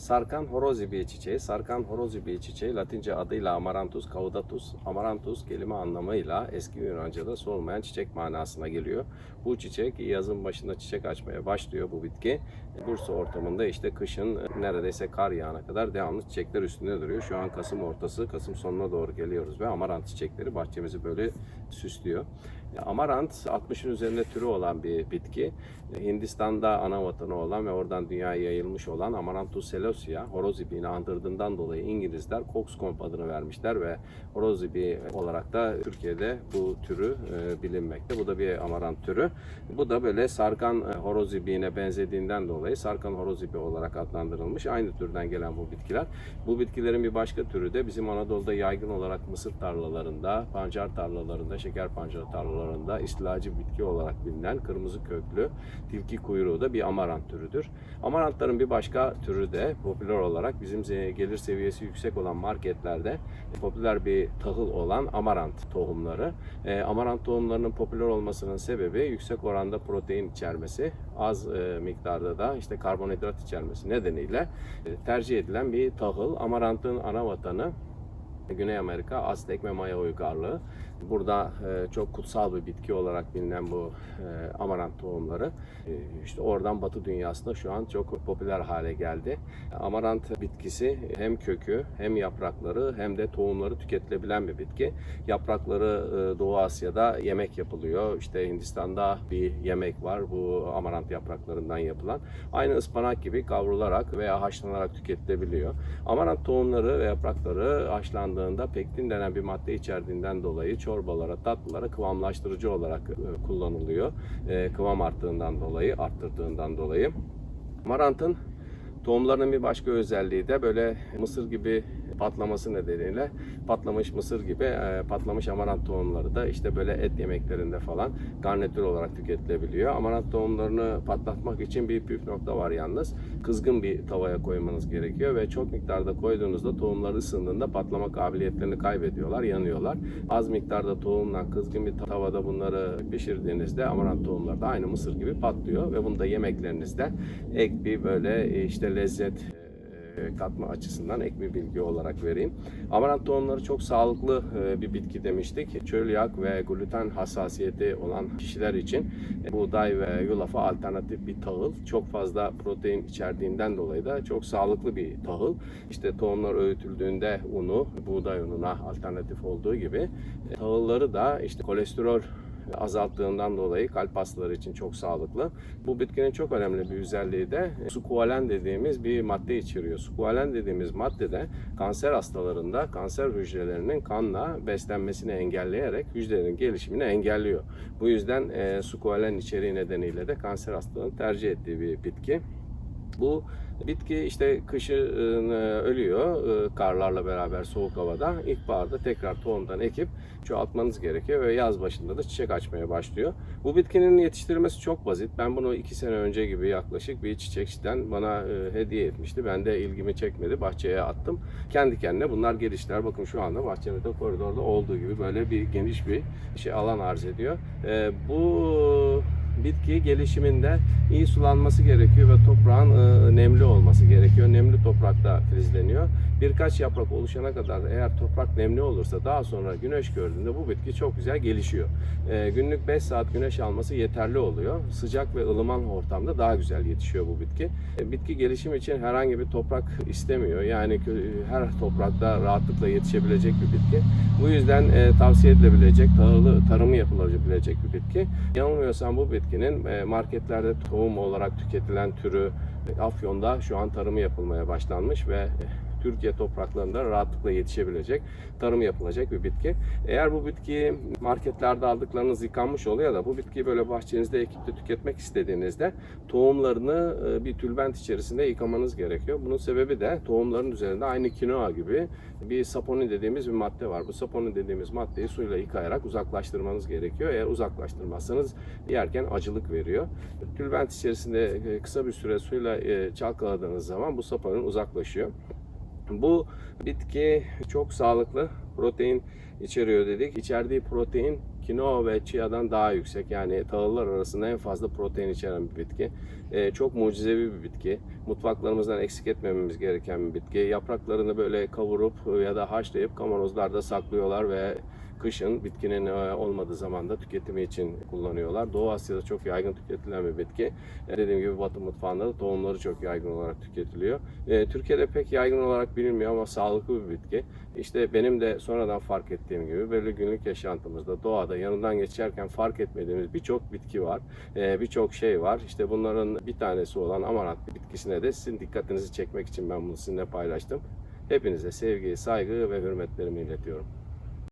Sarkan horozibi çiçeği. Sarkan horozibi çiçeği Latince adıyla Amaranthus caudatus. Amaranthus kelime anlamıyla eski Yunanca'da solmayan çiçek manasına geliyor. Bu çiçek yazın başında çiçek açmaya başlıyor bu bitki. Bursa ortamında işte kışın neredeyse kar yağana kadar devamlı çiçekler üstünde duruyor. Şu an Kasım ortası, Kasım sonuna doğru geliyoruz ve amarant çiçekleri bahçemizi böyle süslüyor. Amarant 60'ın üzerinde türü olan bir bitki. Hindistan'da ana vatanı olan ve oradan dünyaya yayılmış olan Amaranthus celosia, horoz ibiğini andırdığından dolayı İngilizler Coxcomb adını vermişler ve horoz ibiği olarak da Türkiye'de bu türü e, bilinmekte. Bu da bir amarant türü. Bu da böyle sarkan e, horoz ibiğine benzediğinden dolayı sarkan horoz ibiği olarak adlandırılmış. Aynı türden gelen bu bitkiler. Bu bitkilerin bir başka türü de bizim Anadolu'da yaygın olarak mısır tarlalarında, pancar tarlalarında, şeker pancarı tarlalarında istilacı bitki olarak bilinen kırmızı köklü tilki kuyruğu da bir amarant türüdür. Amarantların bir başka türü de popüler olarak bizim gelir seviyesi yüksek olan marketlerde popüler bir tahıl olan amarant tohumları. E, amarant tohumlarının popüler olmasının sebebi yüksek oranda protein içermesi, az e, miktarda da işte karbonhidrat içermesi nedeniyle e, tercih edilen bir tahıl. Amarantın ana vatanı Güney Amerika Aztek ve Maya uygarlığı. Burada e, çok kutsal bir bitki olarak bilinen bu e, amarant tohumları e, işte oradan Batı dünyasında şu an çok popüler hale geldi. Amarant bitkisi hem kökü hem yaprakları hem de tohumları tüketilebilen bir bitki. Yaprakları Doğu Asya'da yemek yapılıyor. İşte Hindistan'da bir yemek var bu amarant yapraklarından yapılan. Aynı ıspanak gibi kavrularak veya haşlanarak tüketilebiliyor. Amarant tohumları ve yaprakları haşlandığında pektin denen bir madde içerdiğinden dolayı çorbalara, tatlılara kıvamlaştırıcı olarak e, kullanılıyor. E, Kıvam arttığından dolayı, arttırdığından dolayı. Amarantın tohumlarının bir başka özelliği de böyle mısır gibi patlaması nedeniyle patlamış mısır gibi e, patlamış amarant tohumları da işte böyle et yemeklerinde falan garnitür olarak tüketilebiliyor. Amarant tohumlarını patlatmak için bir püf nokta var yalnız. Kızgın bir tavaya koymanız gerekiyor ve çok miktarda koyduğunuzda tohumlar ısındığında patlama kabiliyetlerini kaybediyorlar, yanıyorlar. Az miktarda tohumla kızgın bir tavada bunları pişirdiğinizde amarant tohumlar da aynı mısır gibi patlıyor ve bunu da yemeklerinizde ek bir böyle e, lezzet e, katma açısından ek bir bilgi olarak vereyim. Amarant tohumları çok sağlıklı e, bir bitki demiştik. Çölyak ve gluten hassasiyeti olan kişiler için e, buğday ve yulafa alternatif bir tahıl. Çok fazla protein içerdiğinden dolayı da çok sağlıklı bir tahıl. İşte tohumlar öğütüldüğünde unu, buğday ununa alternatif olduğu gibi e, tahılları da işte kolesterol azalttığından dolayı kalp hastaları için çok sağlıklı. Bu bitkinin çok önemli bir özelliği de sukualen dediğimiz bir madde içeriyor. Sukualen dediğimiz madde de kanser hastalarında kanser hücrelerinin kanla beslenmesini engelleyerek hücrelerin gelişimini engelliyor. Bu yüzden e, sukualen içeriği nedeniyle de kanser hastalığını tercih ettiği bir bitki. Bu bitki işte kışın e, ölüyor e, karlarla beraber soğuk havada. İlkbaharda tekrar tohumdan ekip çoğaltmanız gerekiyor ve yaz başında da çiçek açmaya başlıyor. Bu bitkinin yetiştirilmesi çok basit. Ben bunu iki sene önce gibi yaklaşık bir çiçekçiden bana e, hediye etmişti. Ben de ilgimi çekmedi. Bahçeye attım. Kendi kendine bunlar geliştiler. Bakın şu anda bahçemizde koridorda olduğu gibi böyle bir geniş bir şey alan arz ediyor. Bu bitki gelişiminde iyi sulanması gerekiyor ve toprağın e, nemli olması gerekiyor. Nemli toprakta filizleniyor. Birkaç yaprak oluşana kadar eğer toprak nemli olursa daha sonra güneş gördüğünde bu bitki çok güzel gelişiyor. E, günlük 5 saat güneş alması yeterli oluyor. Sıcak ve ılıman ortamda daha güzel yetişiyor bu bitki. E, bitki gelişim için herhangi bir toprak istemiyor. Yani her toprakta rahatlıkla yetişebilecek bir bitki. Bu yüzden tavsiye edilebilecek, tarımı yapılabilecek bir bitki. Yanılmıyorsam bu bitkinin e, marketlerde tohum olarak tüketilen türü e, Afyon'da şu an tarımı yapılmaya başlanmış ve e, Türkiye topraklarında rahatlıkla yetişebilecek, tarım yapılacak bir bitki. Eğer bu bitkiyi marketlerde aldıklarınız yıkanmış oluyor da bu bitkiyi böyle bahçenizde ekip de tüketmek istediğinizde tohumlarını e, bir tülbent içerisinde yıkamanız gerekiyor. Bunun sebebi de tohumların üzerinde aynı kinoa gibi bir saponin dediğimiz bir madde var. Bu saponin dediğimiz maddeyi suyla yıkayarak uzaklaştırmanız gerekiyor. Eğer uzaklaştırmazsanız yerken acılık veriyor. Tülbent içerisinde e, kısa bir süre suyla e, çalkaladığınız zaman bu saponin uzaklaşıyor. Bu bitki çok sağlıklı. Protein içeriyor dedik. İçerdiği protein kinoa ve chia'dan daha yüksek. Yani tahıllar arasında en fazla protein içeren bir bitki. Ee, çok mucizevi bir bitki. Mutfaklarımızdan eksik etmememiz gereken bir bitki. Yapraklarını böyle kavurup ya da haşlayıp kavanozlarda saklıyorlar ve kışın bitkinin e, olmadığı zaman da tüketimi için kullanıyorlar. Doğu Asya'da çok yaygın tüketilen bir bitki. E, Dediğim gibi Batı mutfağında da tohumları çok yaygın olarak tüketiliyor. E, Türkiye'de pek yaygın olarak bilinmiyor ama sağlıklı bir bitki. İşte benim de sonradan fark ettiğim gibi böyle günlük yaşantımızda doğada yanından geçerken fark etmediğimiz birçok bitki var. Birçok şey var. İşte bunların bir tanesi olan amarant bitkisine de sizin dikkatinizi çekmek için ben bunu sizinle paylaştım. Hepinize sevgi, saygı ve hürmetlerimi iletiyorum.